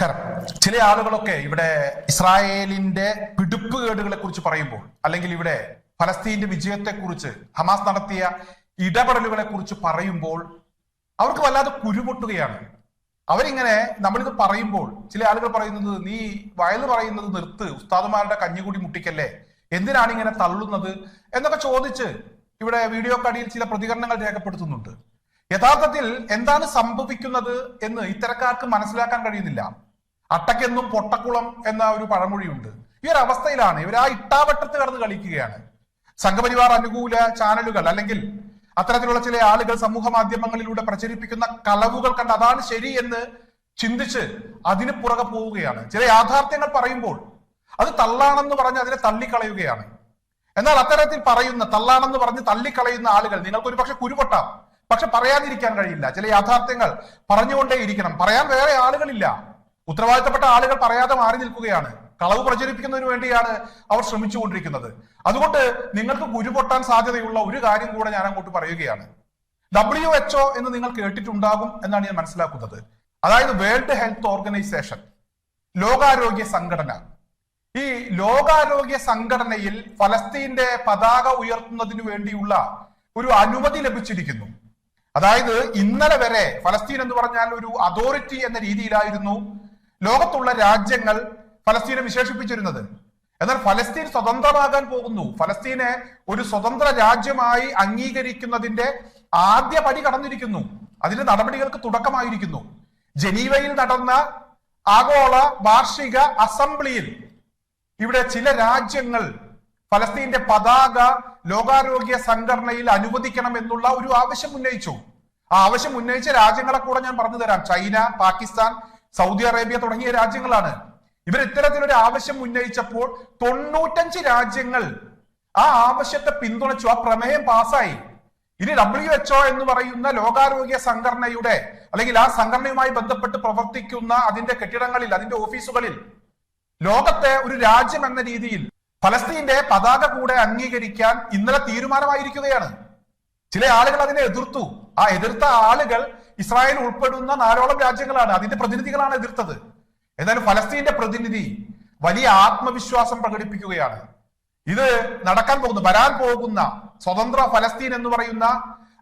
നമസ്കാരം. ചില ആളുകളൊക്കെ ഇവിടെ ഇസ്രായേലിന്റെ പിടിപ്പുകേടുകളെ കുറിച്ച് പറയുമ്പോൾ അല്ലെങ്കിൽ ഇവിടെ ഫലസ്തീന്റെ വിജയത്തെക്കുറിച്ച് ഹമാസ് നടത്തിയ ഇടപെടലുകളെ കുറിച്ച് പറയുമ്പോൾ അവർക്ക് വല്ലാതെ കുരുപൊട്ടുകയാണ്. അവരിങ്ങനെ നമ്മളിത് പറയുമ്പോൾ ചില ആളുകൾ പറയുന്നത് നീ വയൽ പറയുന്നത് നിർത്ത് ഉസ്താദുമാരുടെ കഞ്ഞികൂടി മുട്ടിക്കല്ലേ? എന്തിനാണ് ഇങ്ങനെ തള്ളുന്നത്? എന്നൊക്കെ ചോദിച്ച് ഇവിടെ വീഡിയോ കടിയിൽ ചില പ്രതികരണങ്ങൾ രേഖപ്പെടുത്തുന്നുണ്ട്. യഥാർത്ഥത്തിൽ എന്താണ് സംഭവിക്കുന്നത് എന്ന് ഇത്തരക്കാർക്ക് മനസ്സിലാക്കാൻ കഴിയുന്നില്ല. അട്ടയ്ക്കെന്നും പൊട്ടക്കുളം എന്ന ഒരു പഴമൊഴിയുണ്ട്. ഈ ഒരു അവസ്ഥയിലാണ് ഇവർ ആ ഇട്ടാവട്ടത്ത് കടന്ന് കളിക്കുകയാണ്. സംഘപരിവാർ അനുകൂല ചാനലുകൾ അല്ലെങ്കിൽ അത്തരത്തിലുള്ള ചില ആളുകൾ സമൂഹ മാധ്യമങ്ങളിലൂടെ പ്രചരിപ്പിക്കുന്ന കളവുകൾ കണ്ട് അതാണ് ശരി എന്ന് ചിന്തിച്ച് അതിന് പുറകെ പോവുകയാണ്. ചില യാഥാർത്ഥ്യങ്ങൾ പറയുമ്പോൾ അത് തള്ളാണെന്ന് പറഞ്ഞ് അതിനെ തള്ളിക്കളയുകയാണ്. എന്നാൽ അത്തരത്തിൽ പറയുന്ന തള്ളാണെന്ന് പറഞ്ഞ് തള്ളിക്കളയുന്ന ആളുകൾ നിങ്ങൾക്ക് ഒരു പക്ഷെ കുരുപൊട്ടാം. പക്ഷെ പറയാതിരിക്കാൻ കഴിയില്ല. ചില യാഥാർത്ഥ്യങ്ങൾ പറഞ്ഞുകൊണ്ടേ ഇരിക്കണം പറയാൻ വേറെ ആളുകളില്ല. ഉത്തരവാദിത്തപ്പെട്ട ആളുകൾ പറയാതെ മാറി നിൽക്കുകയാണ്. കളവ് പ്രചരിപ്പിക്കുന്നതിന് വേണ്ടിയാണ് അവർ ശ്രമിച്ചുകൊണ്ടിരിക്കുന്നത്. അതുകൊണ്ട് നിങ്ങൾക്ക് കുരുപൊട്ടാൻ സാധ്യതയുള്ള ഒരു കാര്യം കൂടെ ഞാൻ അങ്ങോട്ട് പറയുകയാണ്. ഡബ്ല്യു എച്ച്ഒ എന്ന് നിങ്ങൾ കേട്ടിട്ടുണ്ടാകും എന്നാണ് ഞാൻ മനസ്സിലാക്കുന്നത്. അതായത് വേൾഡ് ഹെൽത്ത് ഓർഗനൈസേഷൻ ലോകാരോഗ്യ സംഘടന. ഈ ലോകാരോഗ്യ സംഘടനയിൽ ഫലസ്തീന്റെ പതാക ഉയർത്തുന്നതിന് വേണ്ടിയുള്ള ഒരു അനുമതി ലഭിച്ചിരിക്കുന്നു. അതായത് ഇന്നലെ വരെ ഫലസ്തീൻ എന്ന് പറഞ്ഞാൽ ഒരു അതോറിറ്റി എന്ന രീതിയിലായിരുന്നു ലോകത്തുള്ള രാജ്യങ്ങൾ ഫലസ്തീനെ വിശേഷിപ്പിച്ചിരുന്നത്. എന്നാൽ ഫലസ്തീൻ സ്വതന്ത്രമാകാൻ പോകുന്നു. ഫലസ്തീനെ ഒരു സ്വതന്ത്ര രാജ്യമായി അംഗീകരിക്കുന്നതിന്റെ ആദ്യ പടി കടന്നിരിക്കുന്നു. അതിന്റെ നടപടികൾക്ക് തുടക്കമായിരിക്കുന്നു. ജനീവയിൽ നടന്ന ആഗോള വാർഷിക അസംബ്ലിയിൽ ഇവിടെ ചില രാജ്യങ്ങൾ ഫലസ്തീന്റെ പതാക ലോകാരോഗ്യ സംഘടനയിൽ അനുവദിക്കണം എന്നുള്ള ഒരു ആവശ്യം ഉന്നയിച്ചു. ആ ആവശ്യം ഉന്നയിച്ച രാജ്യങ്ങളെ കൂടെ ഞാൻ പറഞ്ഞു തരാം. ചൈന പാകിസ്ഥാൻ സൗദി അറേബ്യ തുടങ്ങിയ രാജ്യങ്ങളാണ്. ഇവർ ഇത്തരത്തിലൊരു ആവശ്യം ഉന്നയിച്ചപ്പോൾ തൊണ്ണൂറ്റഞ്ച് രാജ്യങ്ങൾ ആ ആവശ്യത്തെ പിന്തുണച്ചു. ആ പ്രമേയം പാസ്സായി. ഇനി ഡബ്ല്യു എച്ച്ഒ എന്ന് പറയുന്ന ലോകാരോഗ്യ സംഘടനയുടെ അല്ലെങ്കിൽ ആ സംഘടനയുമായി ബന്ധപ്പെട്ട് പ്രവർത്തിക്കുന്ന അതിന്റെ കെട്ടിടങ്ങളിൽ അതിന്റെ ഓഫീസുകളിൽ ലോകത്തെ ഒരു രാജ്യം എന്ന രീതിയിൽ ഫലസ്തീന്റെ പതാക കൂടെ അംഗീകരിക്കാൻ ഇന്നലെ തീരുമാനമായിരിക്കുകയാണ്. ചില ആളുകൾ അതിനെ എതിർത്തു. ആ എതിർത്ത ആളുകൾ ഇസ്രായേൽ ഉൾപ്പെടുന്ന നാലോളം രാജ്യങ്ങളാണ് അതിന്റെ പ്രതിനിധികളാണ് എതിർത്തത്. എന്നാലും ഫലസ്തീന്റെ പ്രതിനിധി വലിയ ആത്മവിശ്വാസം പ്രകടിപ്പിക്കുകയാണ്. ഇത് നടക്കാൻ പോകുന്ന വരാൻ പോകുന്ന സ്വതന്ത്ര ഫലസ്തീൻ എന്ന് പറയുന്ന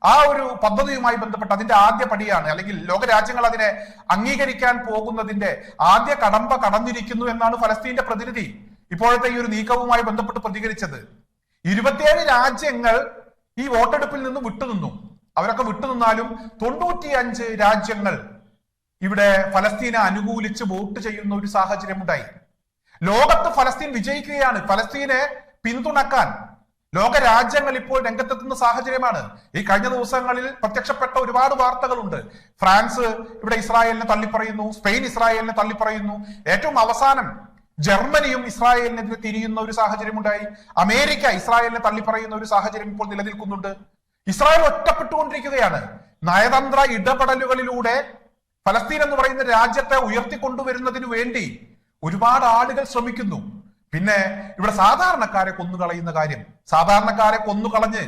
ആ ഒരു പദ്ധതിയുമായി ബന്ധപ്പെട്ട് അതിന്റെ ആദ്യ പടിയാണ്. അല്ലെങ്കിൽ ലോകരാജ്യങ്ങൾ അതിനെ അംഗീകരിക്കാൻ പോകുന്നതിന്റെ ആദ്യ കടമ്പ കടന്നിരിക്കുന്നു എന്നാണ് ഫലസ്തീന്റെ പ്രതിനിധി ഇപ്പോഴത്തെ ഈ ഒരു നീക്കവുമായി ബന്ധപ്പെട്ട് പ്രതികരിച്ചത്. ഇരുപത്തിയേഴ് രാജ്യങ്ങൾ ഈ വോട്ടെടുപ്പിൽ നിന്ന് വിട്ടുനിന്നു. അവരൊക്കെ വിട്ടുനിന്നാലും തൊണ്ണൂറ്റിയഞ്ച് രാജ്യങ്ങൾ ഇവിടെ ഫലസ്തീനെ അനുകൂലിച്ച് വോട്ട് ചെയ്യുന്ന ഒരു സാഹചര്യം ഉണ്ടായി ലോകത്ത് ഫലസ്തീൻ വിജയിക്കുകയാണ്. ഫലസ്തീനെ പിന്തുണക്കാൻ ലോക രാജ്യങ്ങൾ ഇപ്പോൾ രംഗത്തെത്തുന്ന സാഹചര്യമാണ്. ഈ കഴിഞ്ഞ ദിവസങ്ങളിൽ പ്രത്യക്ഷപ്പെട്ട ഒരുപാട് വാർത്തകളുണ്ട്. ഫ്രാൻസ് ഇവിടെ ഇസ്രായേലിനെ തള്ളിപ്പറയുന്നു സ്പെയിൻ ഇസ്രായേലിനെ തള്ളിപ്പറയുന്നു. ഏറ്റവും അവസാനം ജർമ്മനിയും ഇസ്രായേലിനെതിരെ തിരിയുന്ന ഒരു സാഹചര്യം ഉണ്ടായി അമേരിക്ക ഇസ്രായേലിനെ തള്ളിപ്പറയുന്ന ഒരു സാഹചര്യം ഇപ്പോൾ നിലനിൽക്കുന്നുണ്ട്. ഇസ്രായേൽ ഒറ്റപ്പെട്ടുകൊണ്ടിരിക്കുകയാണ്. നയതന്ത്ര ഇടപെടലുകളിലൂടെ ഫലസ്തീൻ എന്ന് പറയുന്ന രാജ്യത്തെ ഉയർത്തിക്കൊണ്ടുവരുന്നതിന് വേണ്ടി ഒരുപാട് ആളുകൾ ശ്രമിക്കുന്നു. പിന്നെ ഇവിടെ സാധാരണക്കാരെ കൊന്നുകളയുന്ന കാര്യം. സാധാരണക്കാരെ കൊന്നുകളഞ്ഞ്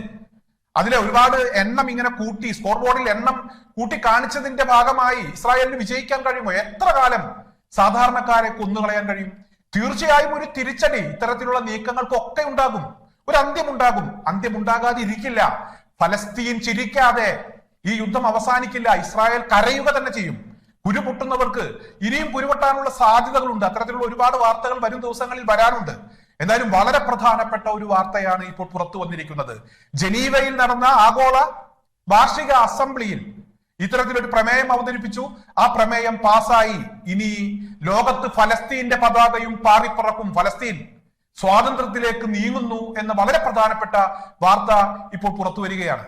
അതിലെ ഒരുപാട് എണ്ണം ഇങ്ങനെ കൂട്ടി സ്കോർ ബോർഡിൽ എണ്ണം കൂട്ടി കാണിച്ചതിന്റെ ഭാഗമായി ഇസ്രായേലിന് വിജയിക്കാൻ കഴിയുമോ? എത്ര കാലം സാധാരണക്കാരെ കൊന്നുകളയാൻ കഴിയും? തീർച്ചയായും ഒരു തിരിച്ചടി ഇത്തരത്തിലുള്ള നീക്കങ്ങൾക്കൊക്കെ ഉണ്ടാകും. ഒരു അന്ത്യമുണ്ടാകും. അന്ത്യമുണ്ടാകാതെ ഇരിക്കില്ല ഫലസ്തീൻ ചിരിക്കാതെ ഈ യുദ്ധം അവസാനിക്കില്ല. ഇസ്രായേൽ കരയുക തന്നെ ചെയ്യും. കുരുപൊട്ടുന്നവർക്ക് ഇനിയും കുരുപൊട്ടാനുള്ള സാധ്യതകളുണ്ട്. അത്തരത്തിലുള്ള ഒരുപാട് വാർത്തകൾ വരും ദിവസങ്ങളിൽ വരാനുണ്ട്. എന്തായാലും വളരെ പ്രധാനപ്പെട്ട ഒരു വാർത്തയാണ് ഇപ്പോൾ പുറത്തു വന്നിരിക്കുന്നത്. ജനീവയിൽ നടന്ന ആഗോള വാർഷിക അസംബ്ലിയിൽ ഇത്തരത്തിലൊരു പ്രമേയം അവതരിപ്പിച്ചു. ആ പ്രമേയം പാസായി ഇനി ലോകത്ത് ഫലസ്തീന്റെ പതാകയും പാറിപ്പറക്കും. ഫലസ്തീൻ സ്വാതന്ത്ര്യത്തിലേക്ക് നീങ്ങുന്നു എന്ന വളരെ പ്രധാനപ്പെട്ട വാർത്ത ഇപ്പോൾ പുറത്തു വരികയാണ്.